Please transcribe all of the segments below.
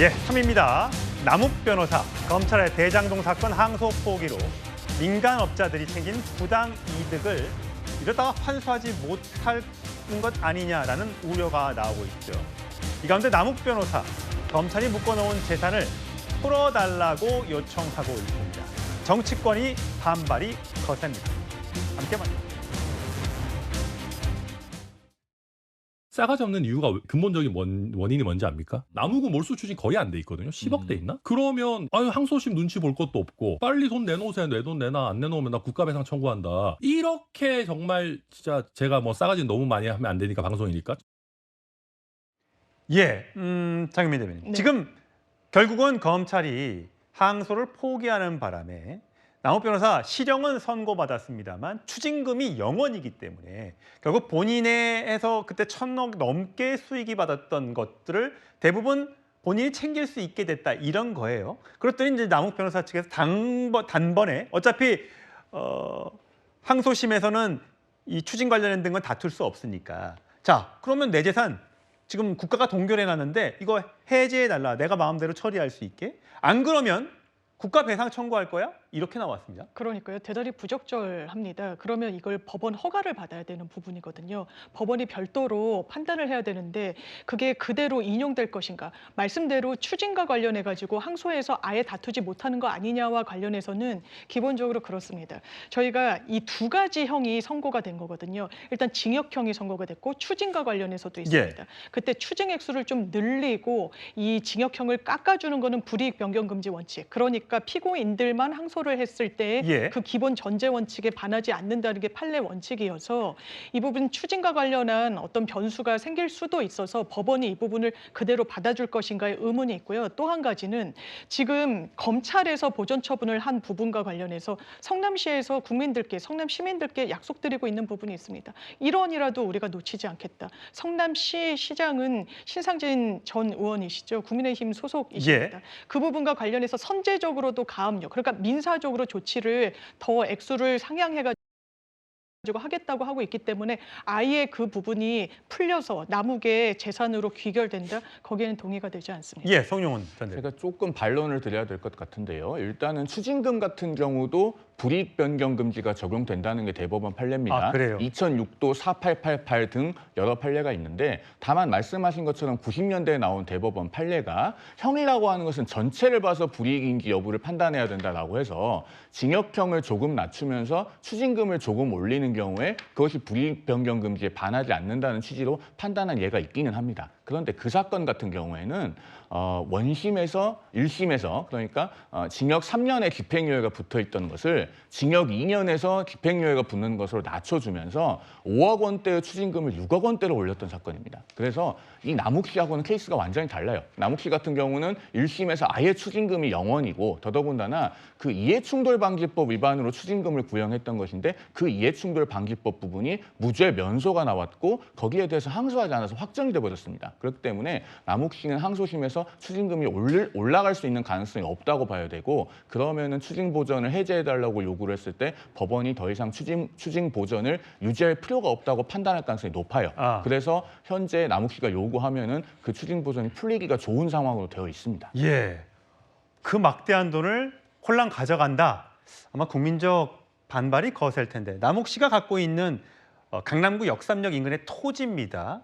예, 3입니다. 남욱 변호사, 검찰의 대장동 사건 항소 포기로 민간업자들이 챙긴 부당 이득을 이러다가 환수하지 못할 것 아니냐라는 우려가 나오고 있죠. 이 가운데 남욱 변호사, 검찰이 묶어놓은 재산을 풀어달라고 요청하고 있습니다. 정치권이 반발이 거셉니다. 함께 만나요. 싸가지 없는 이유가 왜- 근본적인 원, 원인이 뭔지 압니까? 남우구 몰수 추진 거의 안 돼 있거든요. 10억 돼 있나? 그러면 아유 항소심 눈치 볼 것도 없고 빨리 돈 내놓으세요. 내 돈 내놔. 안 내놓으면 나 국가배상 청구한다. 이렇게 정말 진짜 제가 뭐 싸가지 너무 많이 하면 안 되니까 방송이니까 예, 음, 장윤민 대변인. 네. 지금 결국은 검찰이 항소를 포기하는 바람에 남욱 변호사 실형은 선고받았습니다만 추징금이 0원이기 때문에 결국 본인에서 그때 천억 넘게 수익이 받았던 것들을 대부분 본인이 챙길 수 있게 됐다 이런 거예요. 그랬더니 이제 남욱 변호사 측에서 당번, 단번에 어차피 어, 항소심에서는 이 추징 관련된 건 다툴 수 없으니까 자 그러면 내 재산 지금 국가가 동결해 놨는데 이거 해제해 달라. 내가 마음대로 처리할 수 있게. 안 그러면 국가 배상 청구할 거야? 이렇게 나왔습니다. 그러니까요. 대단히 부적절합니다. 그러면 이걸 법원 허가를 받아야 되는 부분이거든요. 법원이 별도로 판단을 해야 되는데 그게 그대로 인용될 것인가? 말씀대로 추진과 관련해 가지고 항소에서 아예 다투지 못하는 거 아니냐와 관련해서는 기본적으로 그렇습니다. 저희가 이 두 가지 형이 선고가 된 거거든요. 일단 징역형이 선고가 됐고 추진과 관련해서도 있습니다. 그때 추징 액수를 좀 늘리고 이 징역형을 깎아주는 거는 불이익 변경 금지 원칙. 그러니까 피고인들만 항소를 했을 때그 예. 기본 전제 원칙에 반하지 않는다는 게 판례 원칙이어서 이 부분 추진과 관련한 어떤 변수가 생길 수도 있어서 법원이 이 부분을 그대로 받아줄 것인가의 의문이 있고요. 또 한 가지는 지금 검찰에서 보전 처분을 한 부분과 관련해서 성남시에서 국민들께 성남 시민들께 약속드리고 있는 부분이 있습니다. 1원이라도 우리가 놓치지 않겠다. 성남시 시장은 신상진 전 의원이시죠. 국민의힘 소속이십니다. 그 부분과 관련해서 선제적으로 도 가압력, 그러니까 민사적으로 조치를 더 액수를 상향해가 지고 하겠다고 하고 있기 때문에 아예 그 부분이 풀려서 남욱의 재산으로 귀결된다 거기에는 동의가 되지 않습니다. 예, 성용훈 전 대표. 제가 조금 반론을 드려야 될 것 같은데요. 일단은 추징금 같은 경우도 불이익 변경 금지가 적용된다는 게 대법원 판례입니다. 아, 그래요? 2006도 4888 등 여러 판례가 있는데 다만 말씀하신 것처럼 90년대에 나온 대법원 판례가 형이라고 하는 것은 전체를 봐서 불이익인지 여부를 판단해야 된다라고 해서 징역형을 조금 낮추면서 추징금을 조금 올리는 경우에 그것이 불이익 변경 금지에 반하지 않는다는 취지로 판단한 예가 있기는 합니다. 그런데 그 사건 같은 경우에는 어, 원심에서 1심에서 그러니까 어, 징역 3년의 집행유예가 붙어 있던 것을 징역 2년에서 집행유예가 붙는 것으로 낮춰주면서 5억 원대의 추징금을 6억 원대로 올렸던 사건입니다. 그래서 이 남욱 씨하고는 케이스가 완전히 달라요. 남욱 씨 같은 경우는 1심에서 아예 추징금이 0원이고 더더군다나 그 이해충돌방지법 위반으로 추징금을 구형했던 것인데 그 이해충돌방지법 부분이 무죄 면소가 나왔고 거기에 대해서 항소하지 않아서 확정이 돼 버렸습니다. 그렇기 때문에 남욱 씨는 항소심에서 추징금이 올릴, 올라갈 수 있는 가능성이 없다고 봐야 되고 그러면은 추징 보전을 해제해 달라고 요구를 했을 때 법원이 더 이상 추징 추징 보전을 유지할 필요가 없다고 판단할 가능성이 높아요. 아. 그래서 현재 남욱 씨가 요구하면은 그 추징 보전이 풀리기가 좋은 상황으로 되어 있습니다. 예. 그 막대한 돈을 홀랑 가져간다. 아마 국민적 반발이 거셀 텐데. 남욱 씨가 갖고 있는 어, 강남구 역삼역 인근의 토지입니다.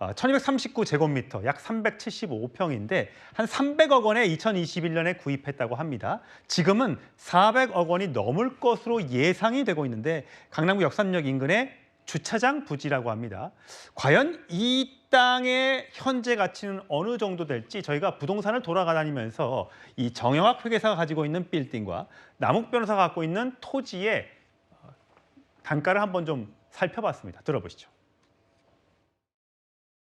어, 1239제곱미터, 약 375평인데 한 300억 원에 2021년에 구입했다고 합니다. 지금은 400억 원이 넘을 것으로 예상이 되고 있는데 강남구 역삼역 인근의 주차장 부지라고 합니다. 과연 이 땅의 현재 가치는 어느 정도 될지 저희가 부동산을 돌아다니면서 이 정영학 회계사가 가지고 있는 빌딩과 남욱 변호사가 갖고 있는 토지의 어, 단가를 한번 좀 살펴봤습니다. 들어보시죠.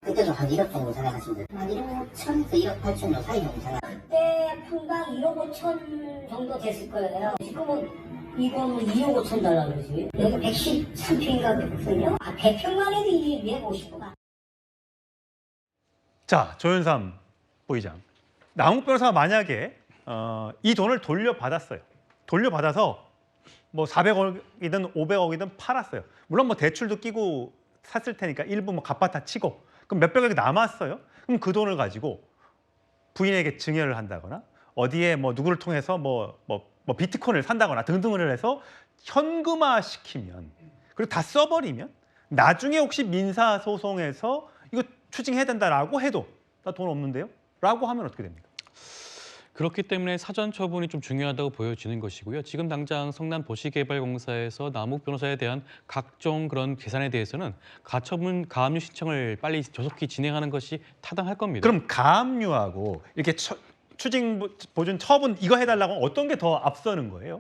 그때도 한 1억 정도 생각하시면 돼요. 한 1억 5천에서 1억 8천 정도 사이 정도 생각. 그때 평당 1억 5천 정도 됐을 거예요. 지금은 이거는 2억 5천 달러 그러지. 여기 113평인가 그렇거든요. 아, 100평만 해도 이게 250만. 자, 조현삼 부의장. 남욱 변호사가 만약에 어, 이 돈을 돌려받았어요. 돌려받아서 뭐 400억이든 500억이든 팔았어요. 물론 뭐 대출도 끼고 샀을 테니까 일부 뭐 갚았다 치고 그럼 몇백억이 남았어요. 그럼 그 돈을 가지고 부인에게 증여를 한다거나 어디에 뭐 누구를 통해서 뭐, 뭐, 뭐 비트코인을 산다거나 등등을 해서 현금화 시키면 그리고 다 써버리면 나중에 혹시 민사 소송에서 이거 추징해야 된다라고 해도 나 돈 없는데요? 라고 하면 어떻게 됩니까? 그렇기 때문에 사전 처분이 좀 중요하다고 보여지는 것이고요. 지금 당장 성남 도시개발공사에서 남욱 변호사에 대한 각종 그런 계산에 대해서는 가처분 가압류 신청을 빨리 조속히 진행하는 것이 타당할 겁니다. 그럼 가압류하고 이렇게 처- 추징 보- 보존 처분 이거 해달라고 어떤 게 더 앞서는 거예요?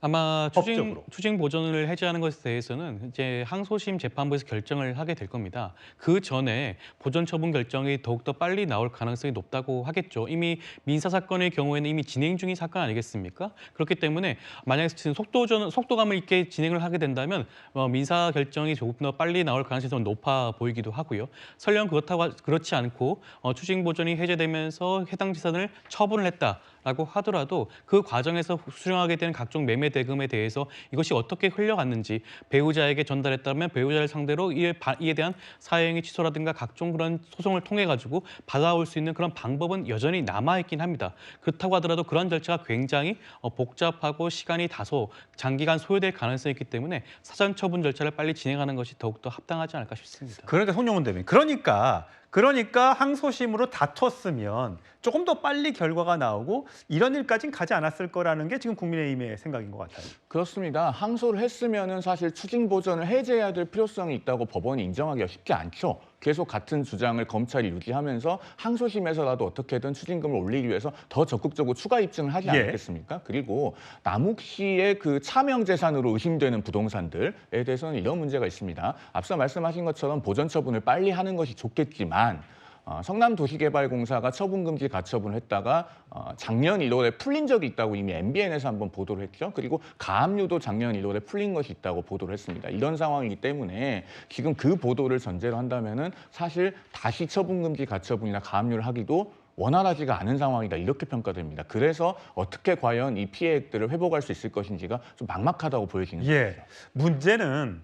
아마 추징, 법적으로. 추징 보전을 해제하는 것에 대해서는 이제 항소심 재판부에서 결정을 하게 될 겁니다. 그 전에 보전 처분 결정이 더욱더 빨리 나올 가능성이 높다고 하겠죠. 이미 민사 사건의 경우에는 이미 진행 중인 사건 아니겠습니까? 그렇기 때문에 만약에 지금 속도전 속도감을 있게 진행을 하게 된다면 어, 민사 결정이 조금 더 빨리 나올 가능성이 좀 높아 보이기도 하고요. 설령 그렇다고 하- 그렇지 않고 어, 추징 보전이 해제되면서 해당 재산을 처분을 했다 라고 하더라도 그 과정에서 수령하게 되는 각종 매매 대금에 대해서 이것이 어떻게 흘러갔는지 배우자에게 전달했다면 배우자를 상대로 이에, 바- 이에 대한 사행위 취소라든가 각종 그런 소송을 통해 가지고 받아올 수 있는 그런 방법은 여전히 남아 있긴 합니다. 그렇다고 하더라도 그런 절차가 굉장히 어, 복잡하고 시간이 다소 장기간 소요될 가능성이 있기 때문에 사전 처분 절차를 빨리 진행하는 것이 더욱더 합당하지 않을까 싶습니다. 그런데 송영훈 대변인 그러니까 그러니까 항소심으로 다퉜으면 조금 더 빨리 결과가 나오고 이런 일까지는 가지 않았을 거라는 게 지금 국민의힘의 생각인 것 같아요. 그렇습니다. 항소를 했으면 은 사실 추징 보전을 해제해야 될 필요성이 있다고 법원이 인정하기가 쉽지 않죠. 계속 같은 주장을 검찰이 유지하면서 항소심에서라도 어떻게든 추징금을 올리기 위해서 더 적극적으로 추가 입증을 하지 예. 않겠습니까? 그리고 남욱 씨의 그 차명 재산으로 의심되는 부동산들에 대해서는 이런 문제가 있습니다. 앞서 말씀하신 것처럼 보전 처분을 빨리 하는 것이 좋겠지만 어, 성남도시개발공사가 처분금지 가처분을 했다가 어, 작년 1월에 풀린 적이 있다고 이미 MBN에서 한번 보도를 했죠. 그리고 가압류도 작년 1월에 풀린 것이 있다고 보도를 했습니다. 이런 상황이기 때문에 지금 그 보도를 전제로 한다면은 사실 다시 처분금지 가처분이나 가압류를 하기도 원활하지가 않은 상황이다 이렇게 평가됩니다. 그래서 어떻게 과연 이 피해액들을 회복할 수 있을 것인지가 좀 막막하다고 보여지는 예, 거죠. 문제는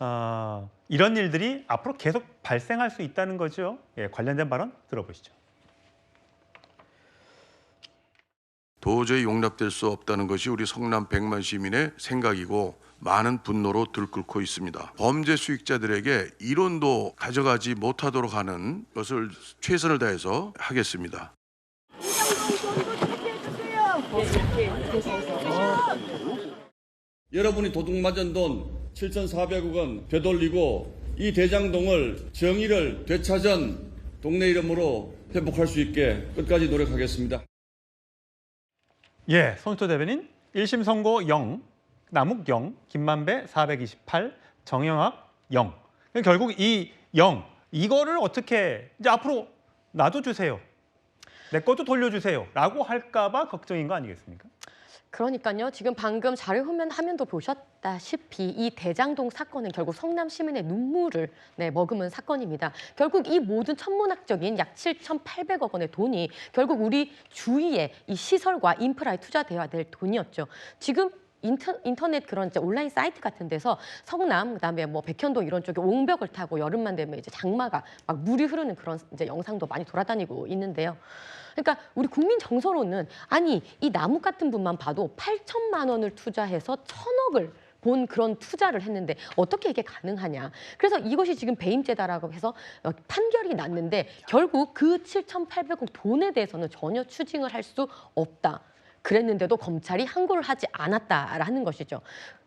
어, 이런 일들이 앞으로 계속 발생할 수 있다는 거죠. 예, 관련된 발언 들어보시죠. 도저히 용납될 수 없다는 것이 우리 성남 100만 시민의 생각이고 많은 분노로 들끓고 있습니다. 범죄 수익자들에게 이론도 가져가지 못하도록 하는 것을 최선을 다해서 하겠습니다. 여러분이 도둑 맞은 돈 7,400억 원 되돌리고 이 대장동을 정의를 되찾은 동네 이름으로 회복할 수 있게 끝까지 노력하겠습니다. 예, 손수 대변인 1심 선고 0, 남욱 0, 김만배 428, 정영학 0. 결국 이 0, 이거를 어떻게 이제 앞으로 놔둬 주세요. 내 것도 돌려주세요. 라고 할까 봐 걱정인 거 아니겠습니까? 그러니까요. 지금 방금 자료 화면 화면도 보셨다시피 이 대장동 사건은 결국 성남 시민의 눈물을 네, 머금은 사건입니다. 결국 이 모든 천문학적인 약 7,800억 원의 돈이 결국 우리 주위에 이 시설과 인프라에 투자되어야 될 돈이었죠. 지금 인터, 인터넷 그런 이제 온라인 사이트 같은 데서 성남 그다음에 뭐 백현동 이런 쪽에 옹벽을 타고 여름만 되면 이제 장마가 막 물이 흐르는 그런 이제 영상도 많이 돌아다니고 있는데요. 그러니까 우리 국민 정서로는 아니 이 나무 같은 분만 봐도 8천만 원을 투자해서 천억을 본 그런 투자를 했는데 어떻게 이게 가능하냐. 그래서 이것이 지금 배임죄다라고 해서 어, 판결이 났는데 결국 그 7,800억 돈에 대해서는 전혀 추징을 할 수 없다. 그랬는데도 검찰이 항고를 하지 않았다라는 것이죠.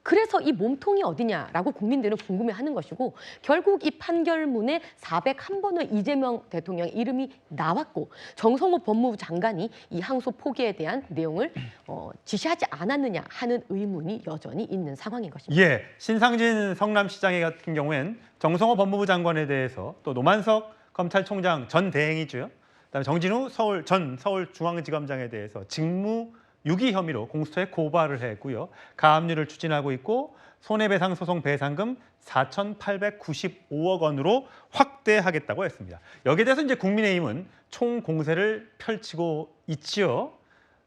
그래서 이 몸통이 어디냐라고 국민들은 궁금해하는 것이고 결국 이 판결문에 401번의 이재명 대통령 이름이 나왔고 정성호 법무부 장관이 이 항소 포기에 대한 내용을 어, 지시하지 않았느냐 하는 의문이 여전히 있는 상황인 것입니다. 예, 신상진 성남시장 같은 경우엔 정성호 법무부 장관에 대해서 또 노만석 검찰총장 전 대행이죠. 그다음에 정진우 서울 전 서울중앙지검장에 대해서 직무 유기 혐의로 공수처에 고발을 했고요. 가압류를 추진하고 있고 손해배상 소송 배상금 4,895억 원으로 확대하겠다고 했습니다. 여기에 대해서 이제 국민의힘은 총 공세를 펼치고 있지요.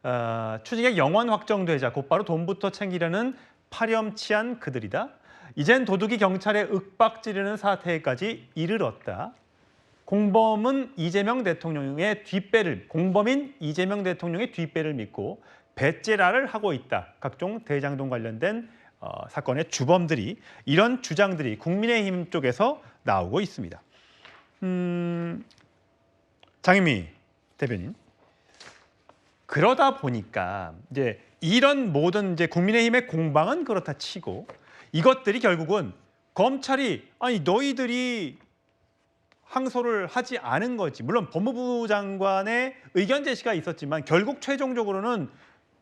어, 추징액 영원 확정되자 곧바로 돈부터 챙기려는 파렴치한 그들이다. 이젠 도둑이 경찰에 윽박지르는 사태까지 이르렀다. 공범은 이재명 대통령의 뒷배를 공범인 이재명 대통령의 뒷배를 믿고 배째라를 하고 있다. 각종 대장동 관련된 어, 사건의 주범들이 이런 주장들이 국민의힘 쪽에서 나오고 있습니다. 음, 장희미 대변인. 그러다 보니까 이제 이런 모든 이제 국민의힘의 공방은 그렇다 치고 이것들이 결국은 검찰이 아니 너희들이 항소를 하지 않은 거지. 물론 법무부 장관의 의견 제시가 있었지만 결국 최종적으로는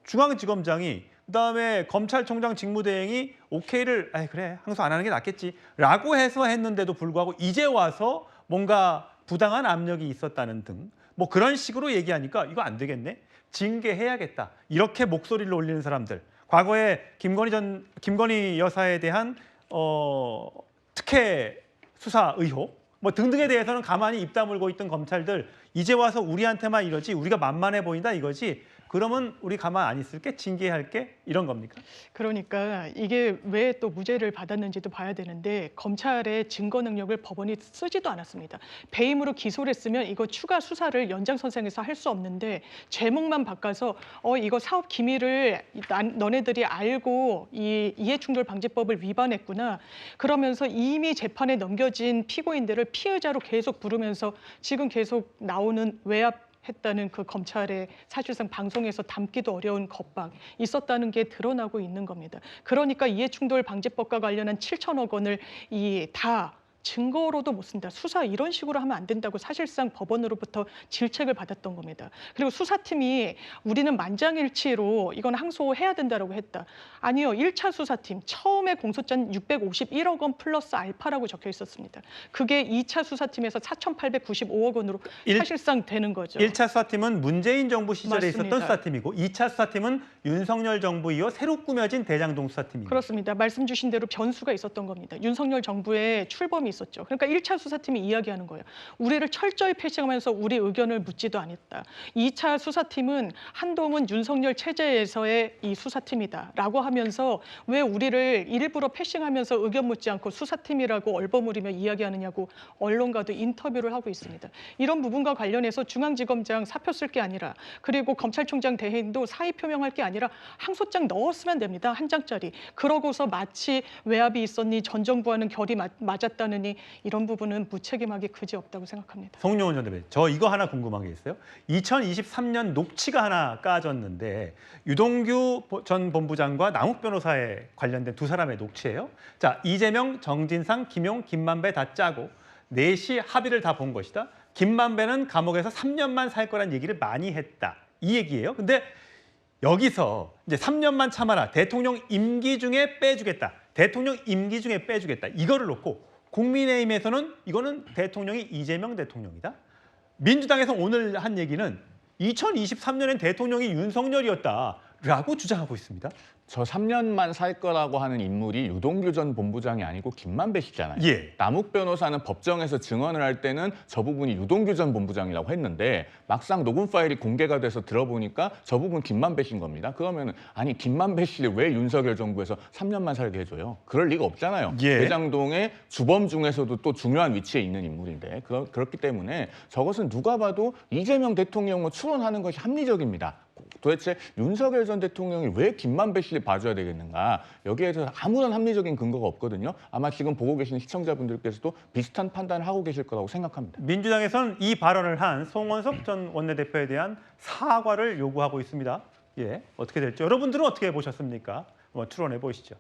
중앙지검장이 그다음에 검찰총장 직무대행이 오케이를 아 그래 항소 안 하는 게 낫겠지라고 해서 했는데도 불구하고 이제 와서 뭔가 부당한 압력이 있었다는 등 뭐 그런 식으로 얘기하니까 이거 안 되겠네. 징계해야겠다. 이렇게 목소리를 올리는 사람들. 과거에 김건희 전 김건희 여사에 대한 어, 특혜 수사 의혹 뭐 등등에 대해서는 가만히 입 다물고 있던 검찰들 이제 와서 우리한테만 이러지 우리가 만만해 보인다 이거지 그러면 우리 가만 안 있을게 징계할게 이런 겁니까? 그러니까 이게 왜 또 무죄를 받았는지도 봐야 되는데 검찰의 증거 능력을 법원이 쓰지도 않았습니다. 배임으로 기소를 했으면 이거 추가 수사를 연장선상에서 할 수 없는데 제목만 바꿔서 어 이거 사업 기밀을 난- 너네들이 알고 이 이해충돌 방지법을 위반했구나. 그러면서 이미 재판에 넘겨진 피고인들을 피해자로 계속 부르면서 지금 계속 나 오는 외압 했다는 그 검찰의 사실상 방송에서 담기도 어려운 겁박 있었다는 게 드러나고 있는 겁니다. 그러니까 이해충돌 방지법과 관련한 7천억 원을 이다 증거로도 못 쓴다. 수사 이런 식으로 하면 안 된다고 사실상 법원으로부터 질책을 받았던 겁니다. 그리고 수사팀이 우리는 만장일치로 이건 항소해야 된다라고 했다. 아니요. 1차 수사팀 처음에 공소장 651억 원 플러스 알파라고 적혀 있었습니다. 그게 2차 수사팀에서 4,895억 원으로 일- 사실상 되는 거죠. 일차 수사팀은 문재인 정부 시절에 맞습니다. 있었던 수사팀이고 이차 수사팀은 윤석열 정부 이후 새로 꾸며진 대장동 수사팀입니다. 그렇습니다. 말씀 주신 대로 변수가 있었던 겁니다. 윤석열 정부의 출범이 있었죠. 그러니까 1차 수사팀이 이야기하는 거예요. 우리를 철저히 패싱하면서 우리 의견을 묻지도 않았다. 2차 수사팀은 한동훈 윤석열 체제에서의 이 수사팀이다라고 하면서 왜 우리를 일부러 패싱하면서 의견 묻지 않고 수사팀이라고 얼버무리며 이야기하느냐고 언론과도 인터뷰를 하고 있습니다. 이런 부분과 관련해서 중앙지검장 사표 쓸 게 아니라 그리고 검찰총장 대행도 사의 표명할 게 아니라 항소장 넣었으면 됩니다. 한 장짜리. 그러고서 마치 외압이 있었니 전 정부와는 결이 맞, 맞았다 느니 이런 부분은 무책임하기 그지 없다고 생각합니다. 송영원 전 대변인, 저 이거 하나 궁금한 게 있어요. 2023년 녹취가 하나 까졌는데 유동규 보- 전 본부장과 남욱 변호사에 관련된 두 사람의 녹취예요. 자, 이재명, 정진상, 김용, 김만배 다 짜고 넷이 합의를 다 본 것이다. 김만배는 감옥에서 3년만 살 거란 얘기를 많이 했다. 이 얘기예요. 근데 여기서 이제 3년만 참아라. 대통령 임기 중에 빼주겠다. 대통령 임기 중에 빼주겠다. 이거를 놓고 국민의힘에서는 이거는 대통령이 이재명 대통령이다. 민주당에서 오늘 한 얘기는 2023년엔 대통령이 윤석열이었다 라고 주장하고 있습니다. 저 3년만 살 거라고 하는 인물이 유동규 전 본부장이 아니고 김만배 씨잖아요. 예. 남욱 변호사는 법정에서 증언을 할 때는 저 부분이 유동규 전 본부장이라고 했는데 막상 녹음 파일이 공개가 돼서 들어보니까 저 부분 김만배 씨인 겁니다. 그러면 아니 김만배 씨를 왜 윤석열 정부에서 3년만 살게 해줘요? 그럴 리가 없잖아요. 예. 대장동의 주범 중에서도 또 중요한 위치에 있는 인물인데 그렇기 때문에 저것은 누가 봐도 이재명 대통령을 추론하는 것이 합리적입니다. 도대체 윤석열 전 대통령이 왜 김만배 씨를 봐줘야 되겠는가? 여기에 대해서 아무런 합리적인 근거가 없거든요. 아마 지금 보고 계시는 시청자분들께서도 비슷한 판단을 하고 계실 거라고 생각합니다. 민주당에서는 이 발언을 한 송원석 전 원내대표에 대한 사과를 요구하고 있습니다. 예, 어떻게 될지 여러분들은 어떻게 보셨습니까? 한번 추론해 보시죠.